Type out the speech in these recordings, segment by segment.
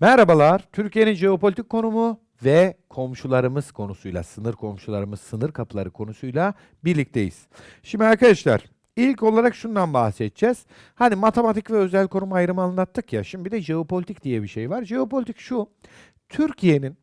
Merhabalar. Türkiye'nin jeopolitik konumu ve komşularımız konusuyla, sınır komşularımız, sınır kapıları konusuyla birlikteyiz. Şimdi arkadaşlar, ilk olarak şundan bahsedeceğiz. Hani matematik ve özel koruma ayrımı anlattık ya. Şimdi bir de jeopolitik diye bir şey var. Jeopolitik şu. Türkiye'nin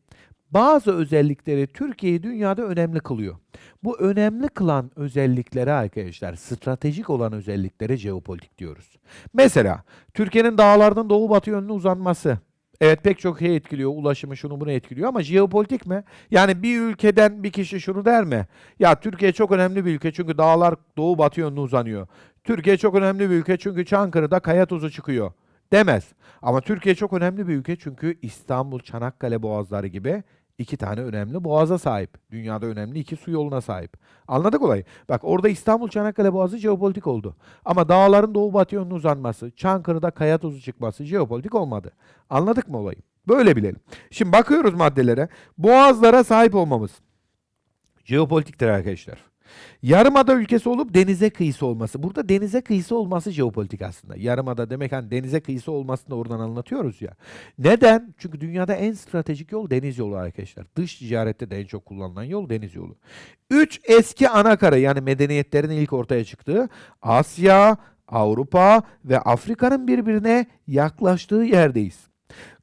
bazı özellikleri Türkiye'yi dünyada önemli kılıyor. Bu önemli kılan özelliklere arkadaşlar, stratejik olan özelliklere jeopolitik diyoruz. Mesela Türkiye'nin dağlardan doğu batı yönüne uzanması. Evet pek çok şey etkiliyor. Ulaşımı şunu bunu etkiliyor ama jeopolitik mi? Yani bir ülkeden bir kişi şunu der mi? Ya Türkiye çok önemli bir ülke çünkü dağlar doğu batı yönüne uzanıyor. Türkiye çok önemli bir ülke çünkü Çankırı'da kaya tuzu çıkıyor. Demez. Ama Türkiye çok önemli bir ülke çünkü İstanbul, Çanakkale boğazları gibi iki tane önemli boğaza sahip. Dünyada önemli iki su yoluna sahip. Anladık olayı. Bak orada İstanbul, Çanakkale boğazı jeopolitik oldu. Ama dağların doğu batı yönüne uzanması, Çankırı'da kaya tuzu çıkması jeopolitik olmadı. Anladık mı olayı? Böyle bilelim. Şimdi bakıyoruz maddelere. Boğazlara sahip olmamız. Jeopolitiktir arkadaşlar. Yarımada ülkesi olup denize kıyısı olması. Burada denize kıyısı olması jeopolitik aslında. Yarımada demek hani denize kıyısı olmasını da oradan anlatıyoruz ya. Neden? Çünkü dünyada en stratejik yol deniz yolu arkadaşlar. Dış ticarette de en çok kullanılan yol deniz yolu. Üç eski ana kara yani medeniyetlerin ilk ortaya çıktığı Asya, Avrupa ve Afrika'nın birbirine yaklaştığı yerdeyiz.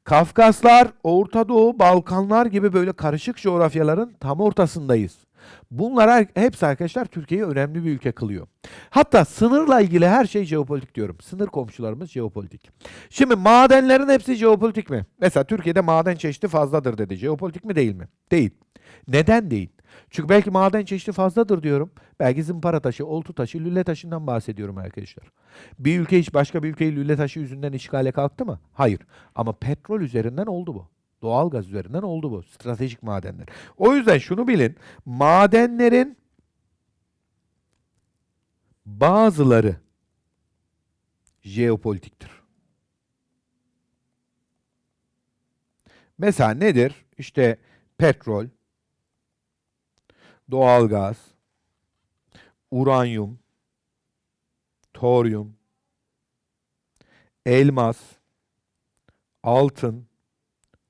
Kafkaslar, Orta Doğu, Balkanlar gibi böyle karışık coğrafyaların tam ortasındayız. Bunlara hepsi arkadaşlar Türkiye'yi önemli bir ülke kılıyor. Hatta sınırla ilgili her şey jeopolitik diyorum. Sınır komşularımız jeopolitik. Şimdi madenlerin hepsi jeopolitik mi? Mesela Türkiye'de maden çeşidi fazladır dedi. Jeopolitik mi değil mi? Değil. Neden değil? Çünkü belki maden çeşidi fazladır diyorum. Belki zımpara taşı, oltu taşı, lüle taşından bahsediyorum arkadaşlar. Bir ülke hiç başka bir ülkeyi lüle taşı yüzünden işgale kalktı mı? Hayır. Ama petrol üzerinden oldu bu. Doğal gaz üzerinden oldu bu. Stratejik madenler. O yüzden şunu bilin. Madenlerin bazıları jeopolitiktir. Mesela nedir? İşte petrol, doğalgaz, uranyum, toryum, elmas, altın,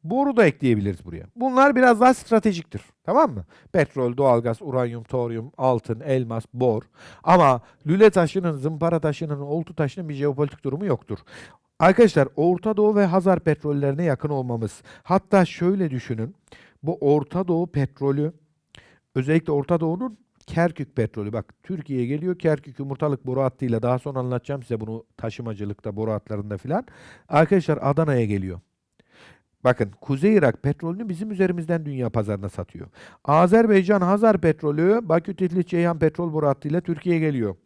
boru da ekleyebiliriz buraya. Bunlar biraz daha stratejiktir. Tamam mı? Petrol, doğalgaz, uranyum, toryum, altın, elmas, bor. Ama lüle taşının, zımpara taşının, oltu taşının bir jeopolitik durumu yoktur. Arkadaşlar Orta Doğu ve Hazar petrollerine yakın olmamız. Hatta şöyle düşünün. Bu Orta Doğu petrolü özellikle Orta Doğu'nun Kerkük petrolü. Bak Türkiye'ye geliyor Kerkük yumurtalık boru hattıyla. Daha sonra anlatacağım size bunu taşımacılıkta boru hatlarında filan. Arkadaşlar Adana'ya geliyor. Bakın Kuzey Irak petrolünü bizim üzerimizden dünya pazarına satıyor. Azerbaycan Hazar petrolü Bakü Tiflis Ceyhan petrol boru hattıyla Türkiye'ye geliyor.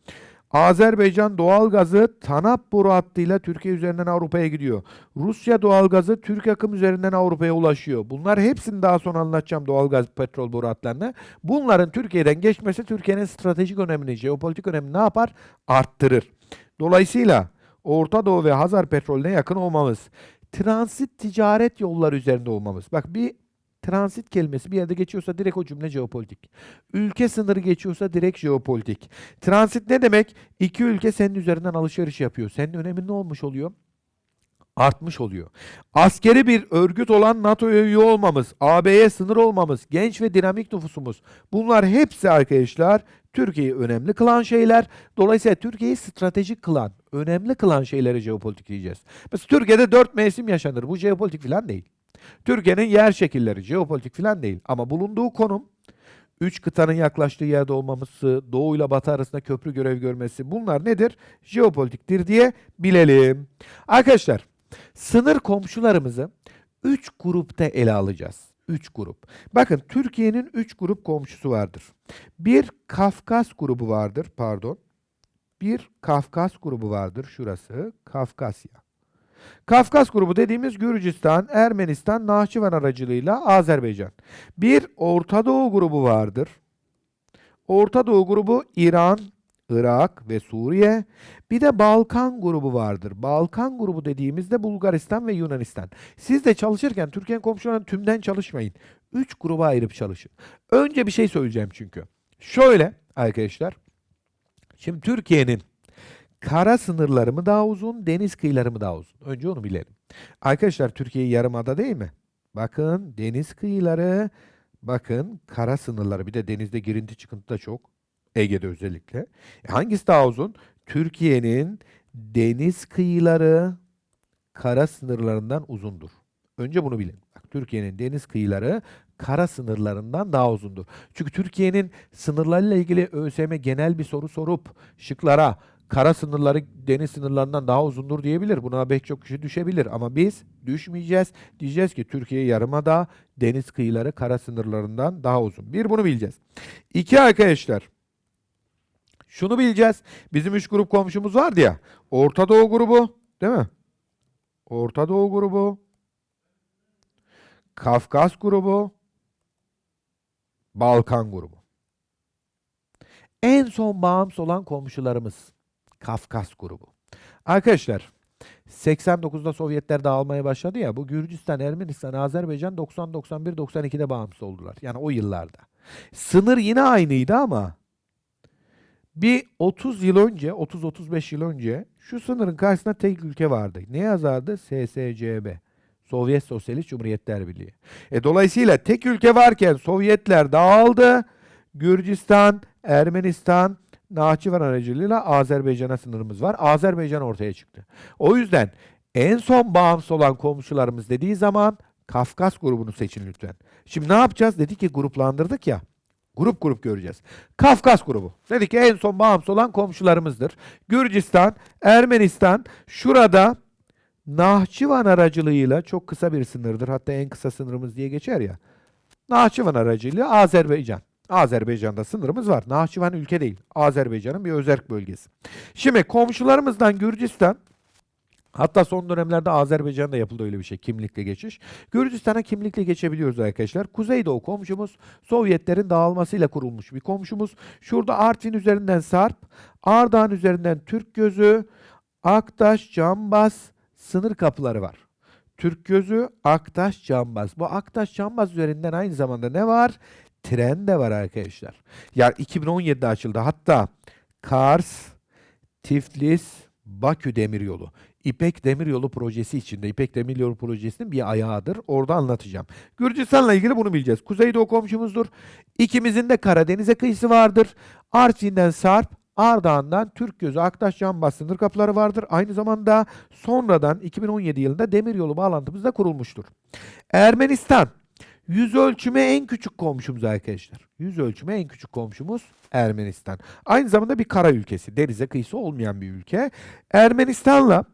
Azerbaycan doğalgazı TANAP boru hattıyla Türkiye üzerinden Avrupa'ya gidiyor. Rusya doğalgazı Türk akım üzerinden Avrupa'ya ulaşıyor. Bunlar hepsini daha sonra anlatacağım doğalgaz petrol boru hatlarını. Bunların Türkiye'den geçmesi Türkiye'nin stratejik önemini, jeopolitik önemini ne yapar? Arttırır. Dolayısıyla Orta Doğu ve Hazar petrolüne yakın olmamız, transit ticaret yolları üzerinde olmamız. Bak bir transit kelimesi bir yerde geçiyorsa direkt o cümle jeopolitik. Ülke sınırı geçiyorsa direkt jeopolitik. Transit ne demek? İki ülke senin üzerinden alışveriş yapıyor. Senin önemin ne olmuş oluyor? Artmış oluyor. Askeri bir örgüt olan NATO'ya üye olmamız, AB'ye sınır olmamız, genç ve dinamik nüfusumuz. Bunlar hepsi arkadaşlar Türkiye'yi önemli kılan şeyler. Dolayısıyla Türkiye'yi stratejik kılan, önemli kılan şeyleri jeopolitik diyeceğiz. Mesela Türkiye'de dört mevsim yaşanır. Bu jeopolitik falan değil. Türkiye'nin yer şekilleri jeopolitik falan değil. Ama bulunduğu konum, üç kıtanın yaklaştığı yerde olmaması, doğu ile batı arasında köprü görev görmesi bunlar nedir? Jeopolitiktir diye bilelim. Arkadaşlar sınır komşularımızı üç grupta ele alacağız. Üç grup. Bakın Türkiye'nin üç grup komşusu vardır. Bir Kafkas grubu vardır pardon. Bir Kafkas grubu vardır şurası Kafkasya. Kafkas grubu dediğimiz Gürcistan, Ermenistan, Nahçıvan aracılığıyla Azerbaycan. Bir Orta Doğu grubu vardır. Orta Doğu grubu İran, Irak ve Suriye. Bir de Balkan grubu vardır. Balkan grubu dediğimizde Bulgaristan ve Yunanistan. Siz de çalışırken Türkiye'nin komşularının tümden çalışmayın. Üç gruba ayırıp çalışın. Önce bir şey söyleyeceğim çünkü. Şöyle arkadaşlar. Şimdi Türkiye'nin kara sınırları mı daha uzun, deniz kıyıları mı daha uzun? Önce onu bilelim. Arkadaşlar Türkiye yarımada değil mi? Bakın deniz kıyıları, bakın kara sınırları. Bir de denizde girinti çıkıntı da çok. Ege'de özellikle. E hangisi daha uzun? Türkiye'nin deniz kıyıları kara sınırlarından uzundur. Önce bunu bilin. Türkiye'nin deniz kıyıları kara sınırlarından daha uzundur. Çünkü Türkiye'nin sınırlarıyla ilgili ÖSYM genel bir soru sorup şıklara kara sınırları deniz sınırlarından daha uzundur diyebilir. Buna pek çok kişi düşebilir ama biz düşmeyeceğiz. Diyeceğiz ki Türkiye yarımada deniz kıyıları kara sınırlarından daha uzun. Bir bunu bileceğiz. İki arkadaşlar. Şunu bileceğiz. Bizim üç grup komşumuz vardı ya. Orta Doğu grubu değil mi? Orta Doğu grubu. Kafkas grubu. Balkan grubu. En son bağımsız olan komşularımız Kafkas grubu. Arkadaşlar 89'da Sovyetler dağılmaya başladı ya bu Gürcistan, Ermenistan, Azerbaycan 90, 91, 92'de bağımsız oldular. Yani o yıllarda. Sınır yine aynıydı ama bir 30 yıl önce, 30-35 yıl önce şu sınırın karşısında tek ülke vardı. Ne yazardı? SSCB. Sovyet Sosyalist Cumhuriyetler Birliği. E, dolayısıyla tek ülke varken Sovyetler dağıldı. Gürcistan, Ermenistan, Nahçıvan aracılığıyla Azerbaycan'a sınırımız var. Azerbaycan ortaya çıktı. O yüzden en son bağımsız olan komşularımız dediği zaman Kafkas grubunu seçin lütfen. Şimdi ne yapacağız? Dedi ki gruplandırdık ya. Grup grup göreceğiz. Kafkas grubu. Dedik ki en son bağımsız olan komşularımızdır. Gürcistan, Ermenistan, şurada Nahçıvan aracılığıyla çok kısa bir sınırdır. Hatta en kısa sınırımız diye geçer ya. Nahçıvan aracılığıyla Azerbaycan. Azerbaycan'da sınırımız var. Nahçıvan ülke değil. Azerbaycan'ın bir özerk bölgesi. Şimdi komşularımızdan Gürcistan Hatta son dönemlerde Azerbaycan'da yapıldı öyle bir şey. Kimlikle geçiş. Gürcistan'a kimlikle geçebiliyoruz arkadaşlar. Kuzeydoğu komşumuz Sovyetlerin dağılmasıyla kurulmuş bir komşumuz. Şurada Artvin üzerinden Sarp, Ardahan üzerinden Türk Gözü, Aktaş, Cambaz sınır kapıları var. Türk Gözü, Aktaş, Cambaz. Bu Aktaş, Cambaz üzerinden aynı zamanda ne var? Tren de var arkadaşlar. Yani 2017'de açıldı. Hatta Kars, Tiflis, Bakü Demiryolu. İpek Demiryolu projesi içinde. İpek Demiryolu projesinin bir ayağıdır. Orada anlatacağım. Gürcistan'la ilgili bunu bileceğiz. Kuzeydoğu komşumuzdur. İkimizin de Karadeniz'e kıyısı vardır. Artvin'den Sarp, Ardahan'dan Türk Gözü, Aktaş, Cambaz sınır kapıları vardır. Aynı zamanda sonradan 2017 yılında demiryolu bağlantımız da kurulmuştur. Ermenistan Yüz ölçüme en küçük komşumuz arkadaşlar. Yüz ölçüme en küçük komşumuz Ermenistan. Aynı zamanda bir kara ülkesi. Denize kıyısı olmayan bir ülke. Ermenistan'la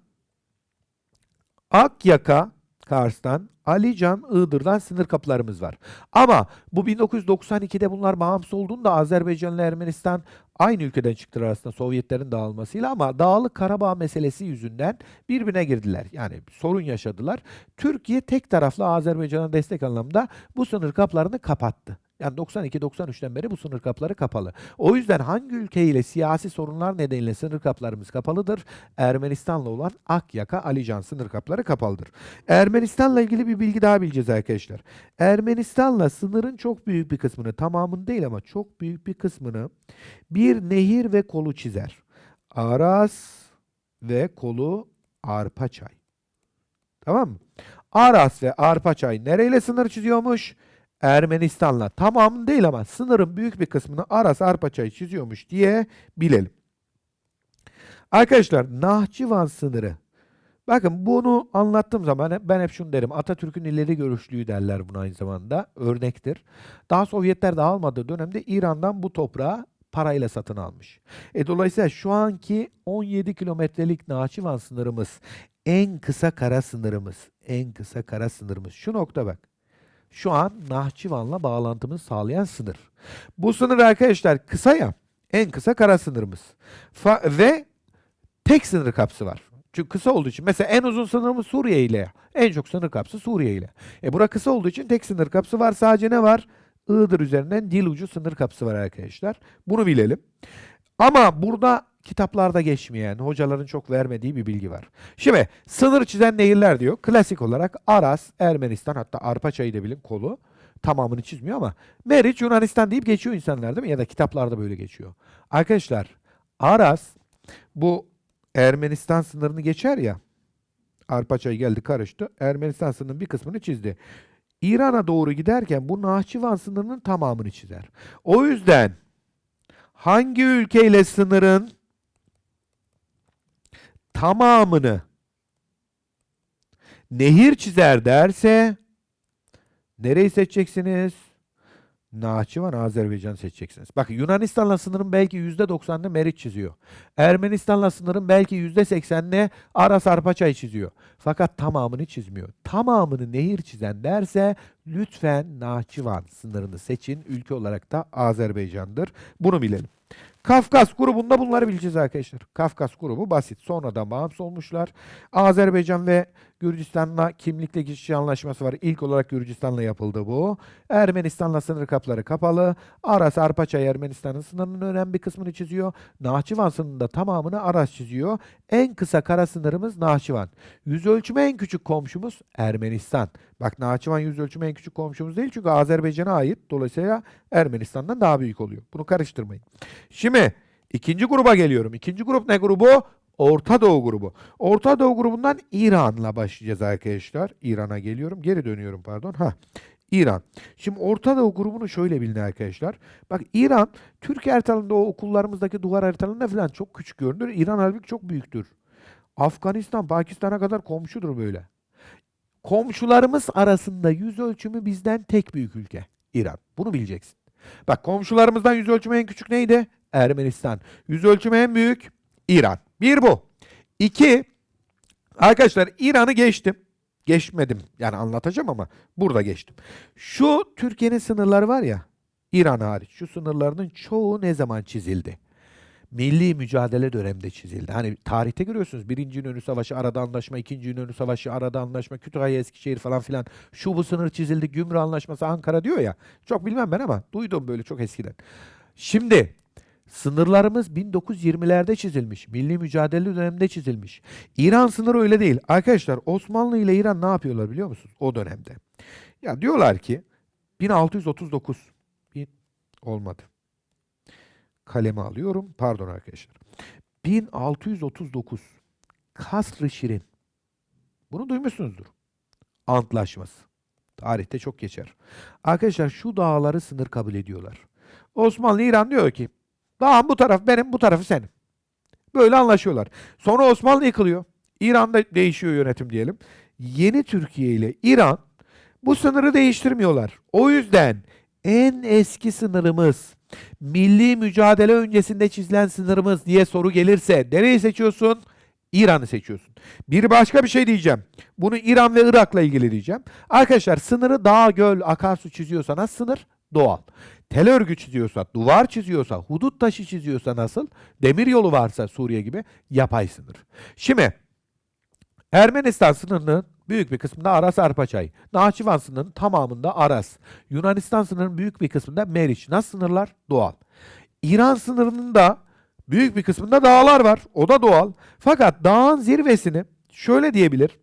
Akyaka, Kars'tan, Alican, Iğdır'dan sınır kapılarımız var. Ama bu 1992'de bunlar bağımsız olduğunda Azerbaycan ile Ermenistan aynı ülkeden çıktılar aslında Sovyetlerin dağılmasıyla ama Dağlık Karabağ meselesi yüzünden birbirine girdiler. Yani sorun yaşadılar. Türkiye tek taraflı Azerbaycan'a destek anlamda bu sınır kapılarını kapattı. Yani 92-93'ten beri bu sınır kapıları kapalı. O yüzden hangi ülkeyle siyasi sorunlar nedeniyle sınır kapılarımız kapalıdır? Ermenistan'la olan Akyaka, Alican sınır kapıları kapalıdır. Ermenistan'la ilgili bir bilgi daha bileceğiz arkadaşlar. Ermenistan'la sınırın çok büyük bir kısmını, tamamını değil ama çok büyük bir kısmını bir nehir ve kolu çizer. Aras ve kolu Arpaçay. Tamam mı? Aras ve Arpaçay nereyle sınır çiziyormuş? Ermenistan'la. Tamam değil ama sınırın büyük bir kısmını Aras Arpaçay çiziyormuş diye bilelim. Arkadaşlar Nahçıvan sınırı. Bakın bunu anlattığım zaman ben hep şunu derim. Atatürk'ün ileri görüşlüğü derler buna aynı zamanda. Örnektir. Daha Sovyetler dağılmadığı dönemde İran'dan bu toprağı parayla satın almış. E dolayısıyla şu anki 17 kilometrelik Nahçıvan sınırımız en kısa kara sınırımız. En kısa kara sınırımız. Şu nokta bak şu an Nahçıvan'la bağlantımızı sağlayan sınır. Bu sınır arkadaşlar kısa ya. En kısa kara sınırımız. Fa- ve tek sınır kapısı var. Çünkü kısa olduğu için. Mesela en uzun sınırımız Suriye ile. En çok sınır kapısı Suriye ile. E bura kısa olduğu için tek sınır kapısı var. Sadece ne var? Iğdır üzerinden dil ucu sınır kapısı var arkadaşlar. Bunu bilelim. Ama burada kitaplarda geçmeyen, hocaların çok vermediği bir bilgi var. Şimdi sınır çizen nehirler diyor. Klasik olarak Aras, Ermenistan hatta Arpaçay'ı da bilin kolu. Tamamını çizmiyor ama Meriç Yunanistan deyip geçiyor insanlar değil mi? Ya da kitaplarda böyle geçiyor. Arkadaşlar Aras bu Ermenistan sınırını geçer ya. Arpaçay geldi karıştı. Ermenistan sınırının bir kısmını çizdi. İran'a doğru giderken bu Nahçıvan sınırının tamamını çizer. O yüzden hangi ülkeyle sınırın tamamını nehir çizer derse nereyi seçeceksiniz? Nahçıvan, Azerbaycan seçeceksiniz. Bak Yunanistan'la sınırın belki %90'ını Meriç çiziyor. Ermenistan'la sınırın belki %80'ini Aras Arpaçay çiziyor. Fakat tamamını çizmiyor. Tamamını nehir çizen derse lütfen Nahçıvan sınırını seçin. Ülke olarak da Azerbaycan'dır. Bunu bilelim. Kafkas grubunda bunları bileceğiz arkadaşlar. Kafkas grubu basit. Sonradan bağımsız olmuşlar. Azerbaycan ve Gürcistan'la kimlikle geçiş anlaşması var. İlk olarak Gürcistan'la yapıldı bu. Ermenistan'la sınır kapıları kapalı. Aras Arpaçay Ermenistan'ın sınırının önemli bir kısmını çiziyor. Nahçıvan sınırında tamamını Aras çiziyor. En kısa kara sınırımız Nahçıvan. Yüz ölçümü en küçük komşumuz Ermenistan. Bak Nahçıvan yüz ölçümü en küçük komşumuz değil çünkü Azerbaycan'a ait. Dolayısıyla Ermenistan'dan daha büyük oluyor. Bunu karıştırmayın. Şimdi ikinci gruba geliyorum. İkinci grup ne grubu? Orta Doğu grubu. Orta Doğu grubundan İran'la başlayacağız arkadaşlar. İran'a geliyorum. Geri dönüyorum pardon. Ha. İran. Şimdi Orta Doğu grubunu şöyle bilin arkadaşlar. Bak İran Türkiye haritalığında o okullarımızdaki duvar haritalarında falan çok küçük görünür. İran halbuki çok büyüktür. Afganistan, Pakistan'a kadar komşudur böyle. Komşularımız arasında yüz ölçümü bizden tek büyük ülke. İran. Bunu bileceksin. Bak komşularımızdan yüz ölçümü en küçük neydi? Ermenistan. Yüz ölçümü en büyük İran. Bir bu. İki, arkadaşlar İran'ı geçtim. Geçmedim. Yani anlatacağım ama burada geçtim. Şu Türkiye'nin sınırları var ya, İran hariç. Şu sınırlarının çoğu ne zaman çizildi? Milli mücadele döneminde çizildi. Hani tarihte görüyorsunuz. Birinci İnönü Savaşı, arada anlaşma, ikinci İnönü Savaşı, arada anlaşma, Kütahya, Eskişehir falan filan. Şu bu sınır çizildi, Gümrük Anlaşması, Ankara diyor ya. Çok bilmem ben ama duydum böyle çok eskiden. Şimdi Sınırlarımız 1920'lerde çizilmiş. Milli mücadele döneminde çizilmiş. İran sınırı öyle değil. Arkadaşlar Osmanlı ile İran ne yapıyorlar biliyor musunuz o dönemde? Ya diyorlar ki 1639 bin olmadı. Kalemi alıyorum. Pardon arkadaşlar. 1639 Kasr-ı Şirin. Bunu duymuşsunuzdur. Antlaşması. Tarihte çok geçer. Arkadaşlar şu dağları sınır kabul ediyorlar. Osmanlı İran diyor ki Dağın bu taraf benim, bu tarafı senin. Böyle anlaşıyorlar. Sonra Osmanlı yıkılıyor. İran'da değişiyor yönetim diyelim. Yeni Türkiye ile İran bu sınırı değiştirmiyorlar. O yüzden en eski sınırımız, milli mücadele öncesinde çizilen sınırımız diye soru gelirse nereyi seçiyorsun? İran'ı seçiyorsun. Bir başka bir şey diyeceğim. Bunu İran ve Irak'la ilgili diyeceğim. Arkadaşlar sınırı dağ, göl, akarsu çiziyorsanız sınır doğal. Tel örgü çiziyorsa, duvar çiziyorsa, hudut taşı çiziyorsa nasıl? Demir yolu varsa Suriye gibi yapay sınır. Şimdi Ermenistan sınırının büyük bir kısmında Aras Arpaçay. Nahçıvan sınırının tamamında Aras. Yunanistan sınırının büyük bir kısmında Meriç. Nasıl sınırlar? Doğal. İran sınırının da büyük bir kısmında dağlar var. O da doğal. Fakat dağın zirvesini şöyle diyebilir.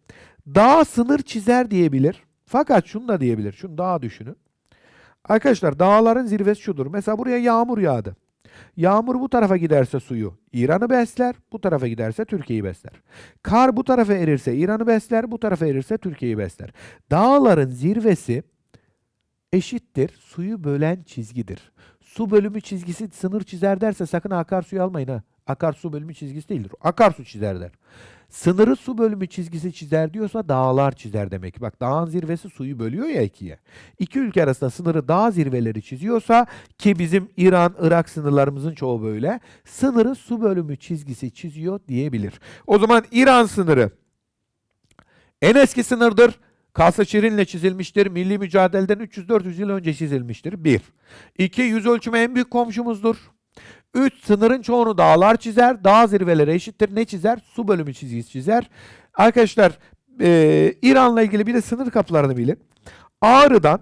Dağ sınır çizer diyebilir. Fakat şunu da diyebilir. Şunu daha düşünün. Arkadaşlar dağların zirvesi şudur. Mesela buraya yağmur yağdı. Yağmur bu tarafa giderse suyu İran'ı besler, bu tarafa giderse Türkiye'yi besler. Kar bu tarafa erirse İran'ı besler, bu tarafa erirse Türkiye'yi besler. Dağların zirvesi eşittir suyu bölen çizgidir. Su bölümü çizgisi sınır çizer derse sakın akarsuyu almayın ha. Akarsu bölümü çizgisi değildir. Akarsu çizer der. Sınırı su bölümü çizgisi çizer diyorsa dağlar çizer demek. Bak dağın zirvesi suyu bölüyor ya ikiye. İki ülke arasında sınırı dağ zirveleri çiziyorsa ki bizim İran, Irak sınırlarımızın çoğu böyle. Sınırı su bölümü çizgisi çiziyor diyebilir. O zaman İran sınırı en eski sınırdır. Kalsa Şirin'le çizilmiştir. Milli mücadeleden 300-400 yıl önce çizilmiştir. Bir. İki, yüz ölçümü en büyük komşumuzdur. 3. Sınırın çoğunu dağlar çizer. Dağ zirveleri eşittir. Ne çizer? Su bölümü çizgisi çizer. Arkadaşlar e, İran'la ilgili bir de sınır kapılarını bilin. Ağrı'dan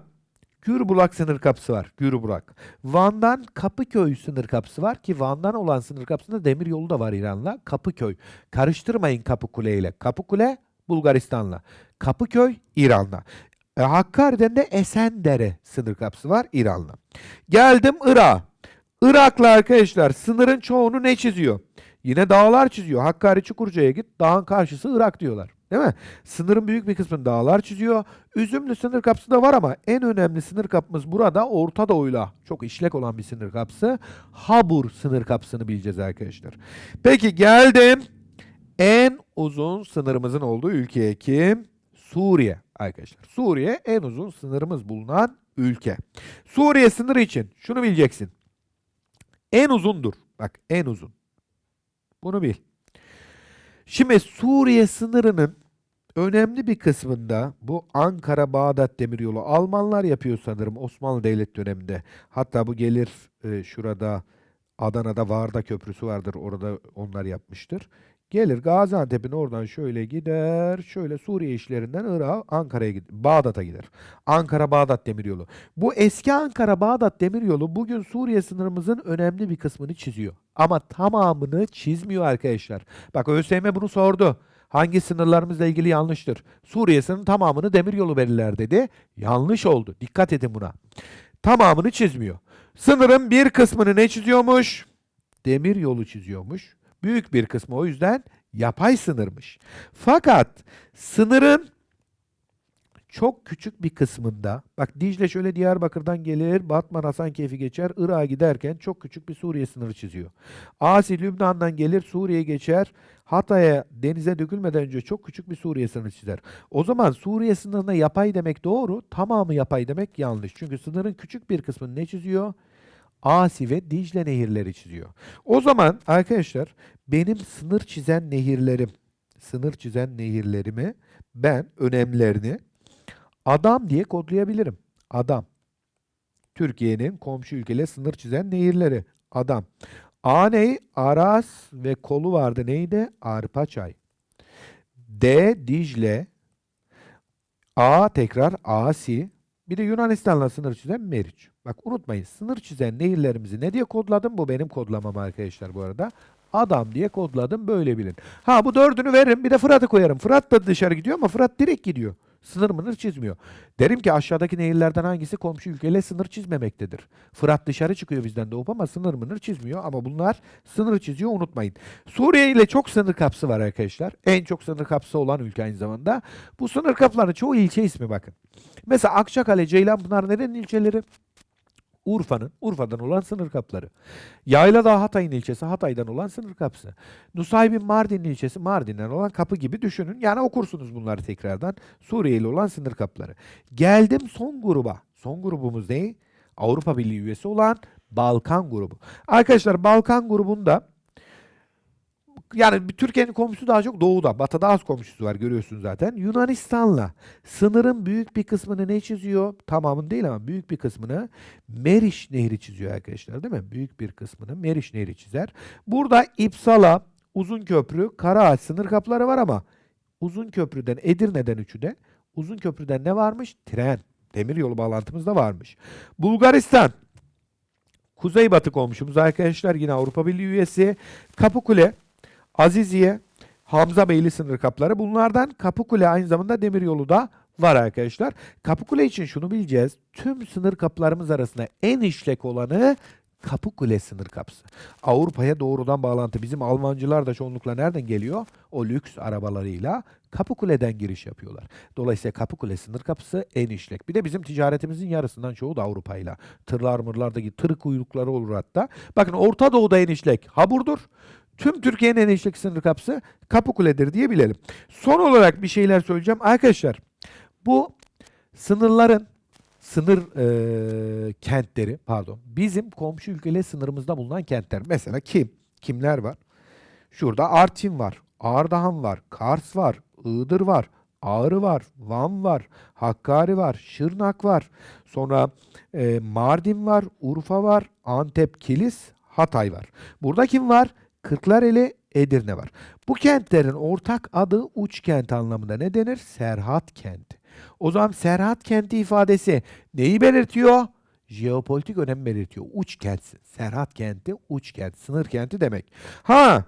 Gürbulak sınır kapısı var. Gürbulak. Van'dan Kapıköy sınır kapısı var ki Van'dan olan sınır kapısında demir yolu da var İran'la. Kapıköy. Karıştırmayın Kapıkule ile. Kapıkule Bulgaristan'la. Kapıköy İran'la. E, Hakkari'den de Esendere sınır kapısı var İran'la. Geldim Irak'a. Irak'la arkadaşlar sınırın çoğunu ne çiziyor? Yine dağlar çiziyor. Hakkari Çukurca'ya git. Dağın karşısı Irak diyorlar. Değil mi? Sınırın büyük bir kısmını dağlar çiziyor. Üzümlü sınır kapısı da var ama en önemli sınır kapımız burada Orta Doğu'yla çok işlek olan bir sınır kapısı. Habur sınır kapısını bileceğiz arkadaşlar. Peki geldim en uzun sınırımızın olduğu ülkeye kim? Suriye arkadaşlar. Suriye en uzun sınırımız bulunan ülke. Suriye sınırı için şunu bileceksin. En uzundur. Bak en uzun. Bunu bil. Şimdi Suriye sınırının önemli bir kısmında bu Ankara-Bağdat demiryolu Almanlar yapıyor sanırım Osmanlı Devlet döneminde. Hatta bu gelir e, şurada Adana'da Varda Köprüsü vardır. Orada onlar yapmıştır. Gelir Gaziantep'in oradan şöyle gider. Şöyle Suriye işlerinden Irak'a, Ankara'ya gider. Bağdat'a gider. Ankara-Bağdat demiryolu. Bu eski Ankara-Bağdat demiryolu bugün Suriye sınırımızın önemli bir kısmını çiziyor. Ama tamamını çizmiyor arkadaşlar. Bak ÖSYM bunu sordu. Hangi sınırlarımızla ilgili yanlıştır? Suriye sınırının tamamını demiryolu belirler dedi. Yanlış oldu. Dikkat edin buna. Tamamını çizmiyor. Sınırın bir kısmını ne çiziyormuş? Demir yolu çiziyormuş. Büyük bir kısmı o yüzden yapay sınırmış. Fakat sınırın çok küçük bir kısmında, bak Dicle şöyle Diyarbakır'dan gelir, Batman Hasankeyf'i geçer, Irak'a giderken çok küçük bir Suriye sınırı çiziyor. Asi Lübnan'dan gelir, Suriye geçer, Hatay'a denize dökülmeden önce çok küçük bir Suriye sınırı çizer. O zaman Suriye sınırına yapay demek doğru, tamamı yapay demek yanlış. Çünkü sınırın küçük bir kısmını ne çiziyor? Asi ve Dicle nehirleri çiziyor. O zaman arkadaşlar benim sınır çizen nehirlerim, sınır çizen nehirlerimi ben önemlerini adam diye kodlayabilirim. Adam. Türkiye'nin komşu ülkeyle sınır çizen nehirleri. Adam. A ney? Aras ve kolu vardı neydi? Arpaçay. D Dicle. A tekrar Asi. Bir de Yunanistan'la sınır çizen Meriç. Bak unutmayın sınır çizen nehirlerimizi ne diye kodladım? Bu benim kodlamam arkadaşlar bu arada. Adam diye kodladım böyle bilin. Ha bu dördünü veririm bir de Fırat'ı koyarım. Fırat da dışarı gidiyor ama Fırat direkt gidiyor. Sınır mınır çizmiyor. Derim ki aşağıdaki nehirlerden hangisi komşu ülkeyle sınır çizmemektedir. Fırat dışarı çıkıyor bizden doğup ama sınır mınır çizmiyor. Ama bunlar sınır çiziyor unutmayın. Suriye ile çok sınır kapısı var arkadaşlar. En çok sınır kapısı olan ülke aynı zamanda. Bu sınır kapılarının çoğu ilçe ismi bakın. Mesela Akçakale, Ceylanpınar nerenin ilçeleri? Urfa'nın, Urfa'dan olan sınır kapıları. Yayladağ Hatay'ın ilçesi, Hatay'dan olan sınır kapısı. Nusaybin Mardin ilçesi, Mardin'den olan kapı gibi düşünün. Yani okursunuz bunları tekrardan. Suriye ile olan sınır kapıları. Geldim son gruba. Son grubumuz ne? Avrupa Birliği üyesi olan Balkan grubu. Arkadaşlar Balkan grubunda yani Türkiye'nin komşusu daha çok doğuda. Batıda az komşusu var görüyorsunuz zaten. Yunanistan'la sınırın büyük bir kısmını ne çiziyor? Tamamını değil ama büyük bir kısmını Meriç Nehri çiziyor arkadaşlar değil mi? Büyük bir kısmını Meriç Nehri çizer. Burada İpsala, Uzun Köprü, Karaağaç sınır kapıları var ama Uzun Köprü'den Edirne'den üçü de Uzun Köprü'den ne varmış? Tren. Demiryolu bağlantımız da varmış. Bulgaristan. Kuzeybatı komşumuz arkadaşlar yine Avrupa Birliği üyesi. Kapıkule, Aziziye, Hamza Beyli sınır kapıları. Bunlardan Kapıkule aynı zamanda demiryolu da var arkadaşlar. Kapıkule için şunu bileceğiz. Tüm sınır kapılarımız arasında en işlek olanı Kapıkule sınır kapısı. Avrupa'ya doğrudan bağlantı. Bizim Almancılar da çoğunlukla nereden geliyor? O lüks arabalarıyla Kapıkule'den giriş yapıyorlar. Dolayısıyla Kapıkule sınır kapısı en işlek. Bir de bizim ticaretimizin yarısından çoğu da Avrupa'yla. Tırlar mırlardaki tır kuyrukları olur hatta. Bakın Orta Doğu'da en işlek Habur'dur. Tüm Türkiye'nin en işlek sınır kapısı Kapıkule'dir diye bilelim. Son olarak bir şeyler söyleyeceğim. Arkadaşlar bu sınırların sınır eee, kentleri pardon bizim komşu ülkeyle sınırımızda bulunan kentler. Mesela kim? Kimler var? Şurada Artvin var, Ardahan var, Kars var, Iğdır var, Ağrı var, Van var, Hakkari var, Şırnak var. Sonra e, Mardin var, Urfa var, Antep, Kilis, Hatay var. Burada kim var? Kırklareli, Edirne var. Bu kentlerin ortak adı uç kent anlamında ne denir? Serhat kenti. O zaman Serhat kenti ifadesi neyi belirtiyor? Jeopolitik önem belirtiyor. Uç kentsin. Serhat kenti uç kent, sınır kenti demek. Ha,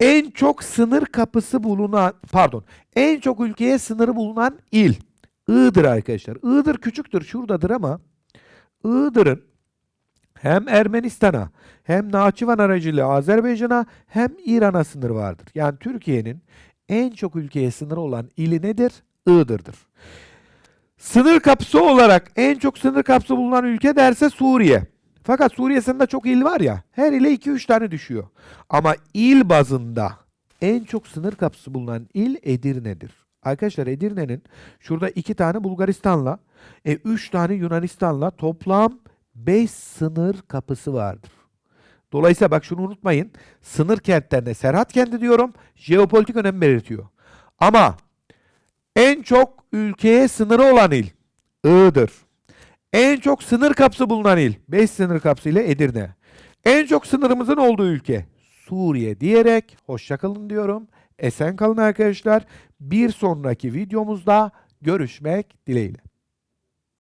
en çok sınır kapısı bulunan, pardon, en çok ülkeye sınırı bulunan il. Iğdır arkadaşlar. Iğdır küçüktür, şuradadır ama Iğdır'ın hem Ermenistan'a hem Nahçıvan aracılığıyla Azerbaycan'a hem İran'a sınır vardır. Yani Türkiye'nin en çok ülkeye sınırı olan ili nedir? Iğdır'dır. Sınır kapısı olarak en çok sınır kapısı bulunan ülke derse Suriye. Fakat Suriye'sinde çok il var ya her ile 2-3 tane düşüyor. Ama il bazında en çok sınır kapısı bulunan il Edirne'dir. Arkadaşlar Edirne'nin şurada 2 tane Bulgaristan'la, 3 tane Yunanistan'la toplam 5 sınır kapısı vardır. Dolayısıyla bak şunu unutmayın. Sınır kentlerine Serhat kenti diyorum. Jeopolitik önem belirtiyor. Ama en çok ülkeye sınırı olan il Iğdır. En çok sınır kapısı bulunan il 5 sınır kapısı ile Edirne. En çok sınırımızın olduğu ülke Suriye diyerek hoşçakalın diyorum. Esen kalın arkadaşlar. Bir sonraki videomuzda görüşmek dileğiyle.